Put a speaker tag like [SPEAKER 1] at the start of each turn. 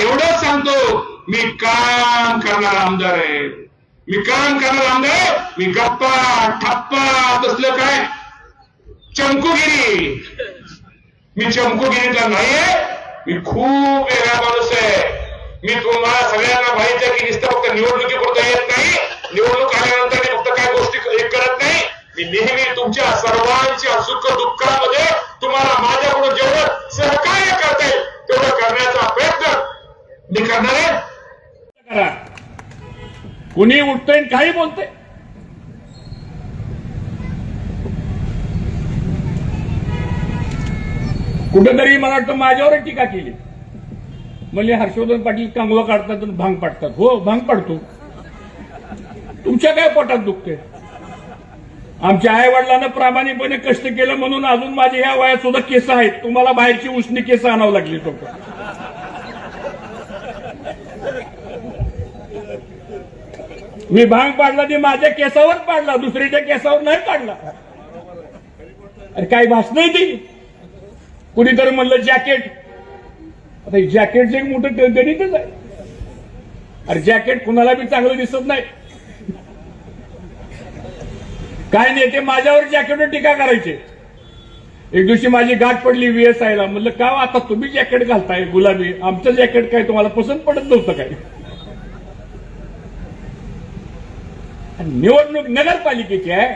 [SPEAKER 1] एवढंच सांगतो मी काम करणार आमदार आहे. मी काम करणार आमदार मी गप्पा ठप्पा तसलं काय? चमकुगिरी. मी चमकुगिरीचा नाहीये मी खूप वेगळा माणूस आहे. मी तुम्हाला सगळ्यांना माहिती आहे की नुसतं फक्त निवडणुकीपुरता येत नाही. निवडणूक आल्यानंतर मी फक्त काय गोष्टी हे करत नाही. मी नेहमी तुमच्या सर्वांची सुख करणार?
[SPEAKER 2] कुणी उठतंय काही बोलतंय. कुठेतरी मला वाटतं माझ्यावर टीका केली. म्हणजे हर्षवर्धन पाटील कांगवा काढतात आणि भांग पाडतात. हो भांग पाडतो. तुमच्या काय पोटात दुखते आमच्या आई वडिलांना प्रामाणिकपणे कष्ट केलं म्हणून अजून माझ्या ह्या वयात सुद्धा केस आहेत. तुम्हाला बाहेरची उष्णी केस आणावं लागली तो मी भांग पाडला ते माझ्या केसावर पाडला दुसरीच्या केसावर नाही पाडला. अरे काय भाषण आहे ती. कुणीतरी म्हणलं जॅकेट. आता हे जॅकेटचं एक मोठं ग- गणितच आहे. अरे जॅकेट कुणाला बी चांगलं दिसत नाही. काय नाही ते माझ्यावर जॅकेटवर टीका करायचे. एक दिवशी माझी गाठ पडली व्हीएसआयला म्हणलं का आता तुम्ही जॅकेट घालताय गुलाबी. आमचं जॅकेट काय तुम्हाला पसंत पडत नव्हतं काय आणि निवडणूक नगरपालिकेची आहे.